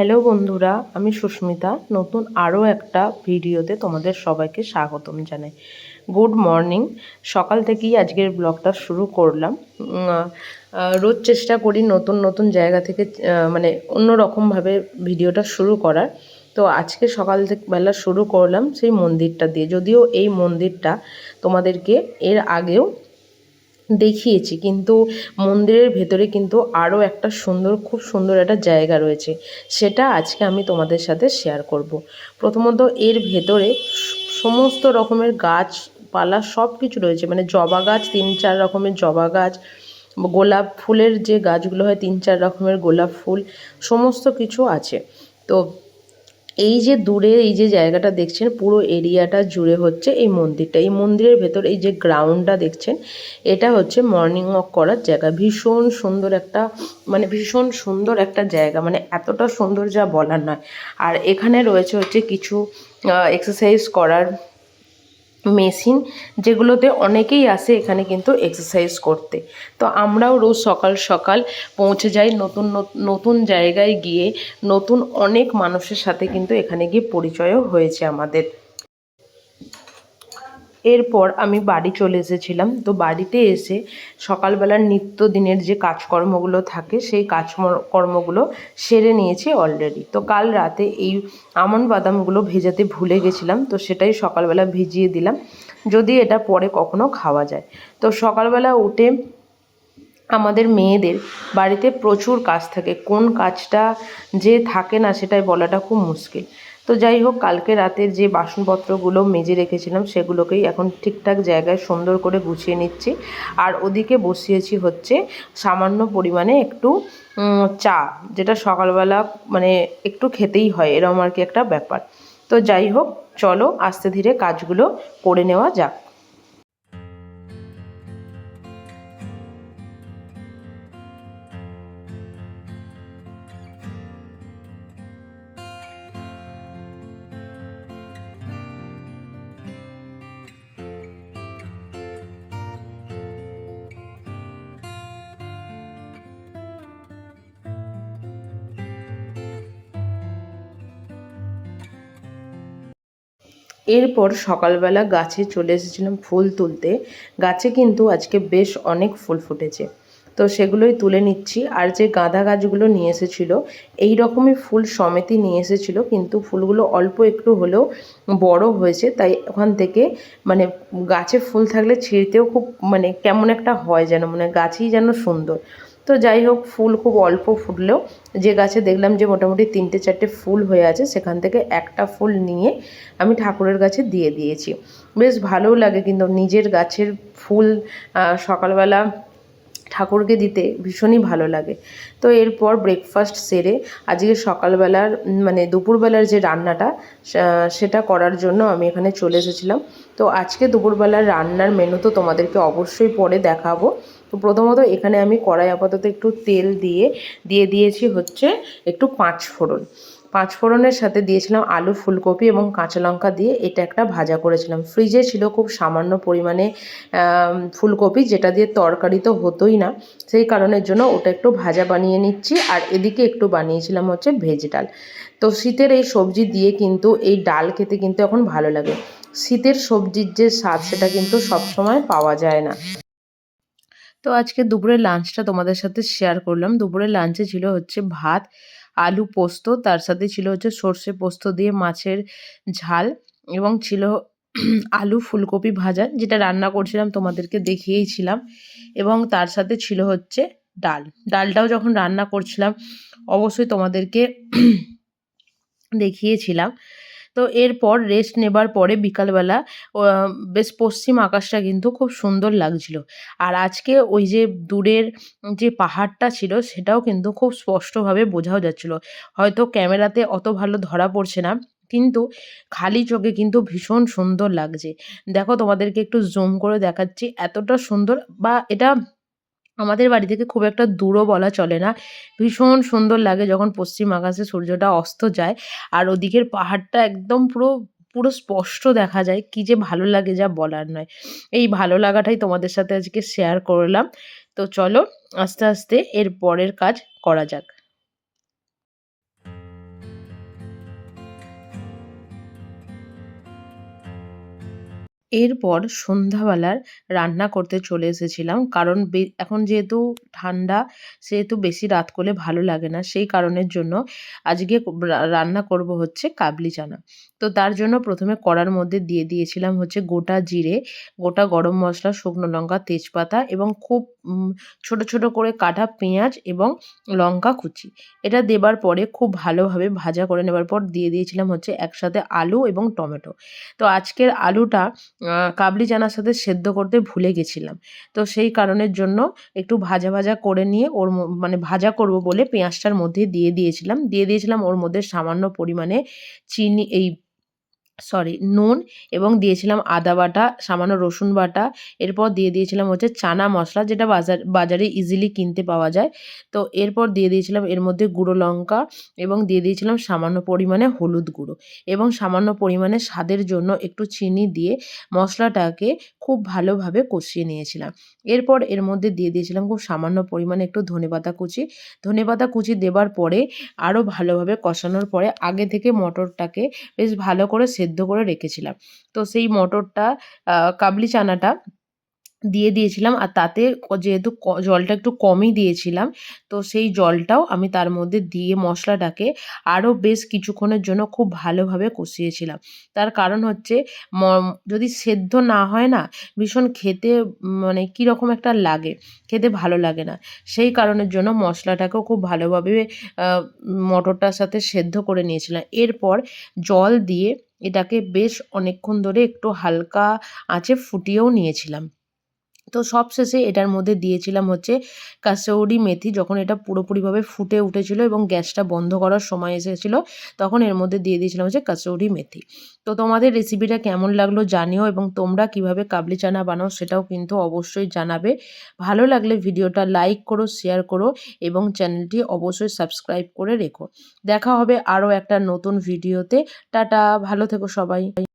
Hello বন্ধুরা, আমি সুস্মিতা। নতুন আরও একটা ভিডিওতে তোমাদের সবাইকে স্বাগতম জানাই। Good morning. সকাল থেকেই আজকের ব্লগটা শুরু করলাম। রোজ চেষ্টা করি নতুন নতুন জায়গা থেকে মানে অন্য রকমভাবে ভিডিওটা শুরু করার। তো আজকে সকাল থেকে বেলা শুরু করলাম সেই মন্দিরটা দিয়ে। যদিও এই মন্দিরটা তোমাদেরকে এর আগেও দেখিয়েছি। কিন্তু মন্দিরের ভেতরে কিন্তু আরও একটা সুন্দর, খুব সুন্দর একটা জায়গা রয়েছে। সেটা আজকে আমি তোমাদের সাথে শেয়ার করব। প্রথমত এর ভেতরে সমস্ত রকমের গাছপালা সব কিছু রয়েছে। মানে জবা গাছ, তিন চার রকমের জবা গাছ, গোলাপ ফুলের যে গাছগুলো হয়, তিন চার রকমের গোলাপ ফুল, সমস্ত কিছু আছে। তো এই যে দূরে এই যে জায়গাটা দেখছেন, পুরো এরিয়াটা জুড়ে হচ্ছে এই মন্দিরটা। এই মন্দিরের ভেতর এই যে গ্রাউন্ডটা দেখছেন, এটা হচ্ছে মর্নিং ওয়াক করার জায়গা। ভীষণ সুন্দর একটা মানে ভীষণ সুন্দর একটা জায়গা। মানে এতটা সুন্দর যা বলার নয়। আর এখানে রয়েছে হচ্ছে কিছু এক্সারসাইজ করার মেশিন যেগুলোতে অনেকেই আসে এখানে কিন্তু এক্সারসাইজ করতে। তো আমরাও রোজ সকাল সকাল পৌঁছে যাই নতুন নত- নতুন জায়গায় গিয়ে নতুন অনেক মানুষের সাথে কিন্তু এখানে গিয়ে পরিচয়ও হয়েছে আমাদের। এরপর আমি বাড়ি চলে এসেছিলাম। তো বাড়িতে এসে সকালবেলার নিত্যদিনের যে কাজকর্মগুলো থাকে, সেই কাজকর্মগুলো সেরে নিয়েছি অলরেডি তো কাল রাতে এই আমন্ড বাদামগুলো ভেজাতে ভুলে গেছিলাম, তো সেটাই সকালবেলা ভিজিয়ে দিলাম। যদি এটা পরে কখনো খাওয়া যায়। তো সকালবেলা উঠে আমাদের মেয়েদের বাড়িতে প্রচুর কাজ থাকে। কোন কাজটা যে থাকে না, সেটাই বলাটা খুব মুশকিল। তো যাই হোক, কালকে রাতের যে বাসনপত্রগুলো মেজে রেখেছিলাম, সেগুলোকেই এখন ঠিকঠাক জায়গায় সুন্দর করে গুছিয়ে নিচ্ছি। আর ওদিকে বসিয়েছি হচ্ছে সামান্য পরিমাণে একটু চা, যেটা সকালবেলা মানে একটু খেতেই হয় এরকম আর কি একটা ব্যাপার। তো যাই হোক, চলো আস্তে ধীরে কাজগুলো করে নেওয়া যাক। এরপর সকালবেলা গাছে চলে এসেছিলাম ফুল তুলতে। গাছে কিন্তু আজকে বেশ অনেক ফুল ফুটেছে। তো সেগুলোই তুলে নিচ্ছি। আর যে গাঁদা গাছগুলো নিয়ে এসেছিল এই রকমই ফুল সমেতই নিয়ে এসেছিল। কিন্তু ফুলগুলো অল্প একটু হলেও বড় হয়েছে। তাই ওখান থেকে মানে গাছে ফুল থাকলে ছিঁড়তেও খুব মানে কেমন একটা হয় যেন মানে গাছেই যেন সুন্দর। তো যাই হোক, ফুল খুব অল্প ফুটলেও যে গাছে দেখলাম যে মোটামুটি তিনটে চারটে ফুল হয়ে আছে, সেখান থেকে একটা ফুল নিয়ে আমি ঠাকুরের গাছে দিয়ে দিয়েছি। বেশ ভালোও লাগে কিন্তু নিজের গাছের ফুল সকালবেলা ঠাকুরকে দিতে ভীষণই ভালো লাগে। তো এরপর ব্রেকফাস্ট সেরে আজকে সকালবেলার মানে দুপুরবেলার যে রান্নাটা সেটা করার জন্য আমি এখানে চলে এসেছিলাম। তো আজকে দুপুরবেলার রান্নার মেনু তো তোমাদেরকে অবশ্যই পরে দেখাবো। তো প্রথমত এখানে আমি কড়াই আপাতত একটু তেল দিয়ে দিয়ে দিয়েছি হচ্ছে একটু পাঁচ ফোড়ন। পাঁচ ফোড়নের সাথে দিয়েছিলাম আলু, ফুলকপি এবং কাঁচা লঙ্কা দিয়ে এটা একটা ভাজা করেছিলাম। ফ্রিজে ছিল খুব সামান্য পরিমাণে ফুলকপি যেটা দিয়ে তরকারি তো হতোই না, সেই কারণের জন্য ওটা একটু ভাজা বানিয়ে নিচ্ছি আর এদিকে একটু বানিয়েছিলাম হচ্ছে ভেজ ডাল। তো শীতের এই সবজি দিয়ে কিন্তু এই ডাল খেতে কিন্তু এখন ভালো লাগে। শীতের সবজির যে স্বাদ সেটা কিন্তু সবসময় পাওয়া যায় না। তো আজকে দুপুরের লাঞ্চটা তোমাদের সাথে শেয়ার করলাম। দুপুরের লাঞ্চে ছিল হচ্ছে ভাত, আলু পোস্ত, তার সাথে ছিল হচ্ছে সর্ষে পোস্ত দিয়ে মাছের ঝাল এবং ছিল আলু ফুলকপি ভাজা, যেটা রান্না করছিলাম তোমাদেরকে দেখিয়েইছিলাম এবং তার সাথে ছিল হচ্ছে ডাল। ডালটাও যখন রান্না করছিলাম, অবশ্যই তোমাদেরকে দেখিয়েছিলাম। তো এরপর রেস্ট নেবার পরে বিকালবেলা বেশ পশ্চিম আকাশটা কিন্তু খুব সুন্দর লাগছিল। আর আজকে ওই যে দূরের যে পাহাড়টা ছিল, সেটাও কিন্তু খুব স্পষ্টভাবে বোঝাও যাচ্ছিল। হয়তো ক্যামেরাতে অত ভালো ধরা পড়ছে না, কিন্তু খালি চোখে কিন্তু ভীষণ সুন্দর লাগছে। দেখো তোমাদেরকে একটু জুম করে দেখাচ্ছি, এতটা সুন্দর বা এটা আমাদের বাড়ি থেকে খুব একটা দূরও বলা চলে না। ভীষণ সুন্দর লাগে যখন পশ্চিম আকাশে সূর্যটা অস্ত যায় আর ওদিকের পাহাড়টা একদম পুরো পুরো স্পষ্ট দেখা যায়। কি যে ভালো লাগে যা বলার নয়। এই ভালো লাগাটাই তোমাদের সাথে আজকে শেয়ার করলাম। তো চলো আস্তে আস্তে এর পরের কাজ করা যাক। এরপর সন্ধ্যাবেলার রান্না করতে চলে এসেছিলাম। কারণ এখন যেহেতু ঠান্ডা, সেহেতু বেশি রাত করলে ভালো লাগে না। সেই কারণের জন্য আজকে রান্না করব হচ্ছে কাবলি চানা। তো তার জন্য প্রথমে কড়ার মধ্যে দিয়ে দিয়েছিলাম হচ্ছে গোটা জিরে, গোটা গরম মশলা, শুকনো লঙ্কা, তেজপাতা এবং খুব ছোট ছোট করে কাটা পেঁয়াজ এবং লঙ্কা কুচি। এটা দেবার পরে খুব ভালোভাবে ভাজা করে নেবার পর দিয়ে দিয়েছিলাম হচ্ছে একসাথে আলু এবং টমেটো। তো আজকের আলুটা কাবলি চানার সাথে সেদ্ধ করতে ভুলে গেছিলাম। তো সেই কারণের জন্য একটু ভাজা ভাজা করে নিয়ে ওর মানে ভাজা করব বলে পেঁয়াজটার মধ্যে দিয়ে দিয়েছিলাম। দিয়ে দিয়েছিলাম ওর মধ্যে সামান্য পরিমাণে চিনি, এই সরি নুন এবং দিয়েছিলাম আদা বাটা, সামান্য রসুন বাটা। এরপর দিয়ে দিয়েছিলাম হচ্ছে চানা মশলা, যেটা বাজার, বাজারে ইজিলি কিনতে পাওয়া যায়। তো এরপর দিয়ে দিয়েছিলাম এর মধ্যে গুঁড়ো লঙ্কা এবং দিয়ে দিয়েছিলাম সামান্য পরিমাণে হলুদ গুঁড়ো এবং সামান্য পরিমাণে স্বাদের জন্য একটু চিনি দিয়ে মশলাটাকে খুব ভালোভাবে কষিয়ে নিয়েছিলাম। এরপর এর মধ্যে দিয়ে দিয়েছিলাম খুব সামান্য পরিমাণে একটু ধনেপাতা কুচি। ধনেপাতা কুচি দেবার পরে আরও ভালোভাবে কষানোর পরে আগে থেকে মটরটাকে বেশ ভালো করে সেদ্ধ করে রেখেছিলাম। তো সেই মটরটা কাবলি চানাটা দিয়ে দিয়েছিলাম আর তাতে যেহেতু জলটা একটু কমই দিয়েছিলাম, তো সেই জলটাও আমি তার মধ্যে দিয়ে মশলাটাকে আরও বেশ কিছুক্ষণের জন্য খুব ভালোভাবে কষিয়েছিলাম। তার কারণ হচ্ছে যদি সেদ্ধ না হয় না, ভীষণ খেতে মানে কীরকম একটা লাগে, খেতে ভালো লাগে না। সেই কারণের জন্য মশলাটাকেও খুব ভালোভাবে মটরটার সাথে সেদ্ধ করে নিয়েছিলাম। এরপর জল দিয়ে এটাকে বেশ অনেকক্ষণ ধরে একটু হালকা আঁচে ফুটিয়েও নিয়েছিলাম। তো সবশেষে এটার মধ্যে দিয়েছিলাম হচ্ছে কাসৌরি মেথি যখন এটা পুরোপুরিভাবে ফুটে উঠেছিল এবং গ্যাসটা বন্ধ করার সময় এসেছিল, তখন এর মধ্যে দিয়ে দিয়েছিলাম হচ্ছে কাসৌরি মেথি। তো তোমাদের রেসিপিটা কেমন লাগল জানিও এবং তোমরা কীভাবে কাবলি চানা বানাও সেটাও কিন্তু অবশ্যই জানাবে। ভালো লাগলে ভিডিওটা লাইক করো শেয়ার করো এবং চ্যানেলটি অবশ্যই সাবস্ক্রাইব করে রেখো। দেখা হবে আরও একটা নতুন ভিডিওতে টাটা, ভালো থেকো সবাই।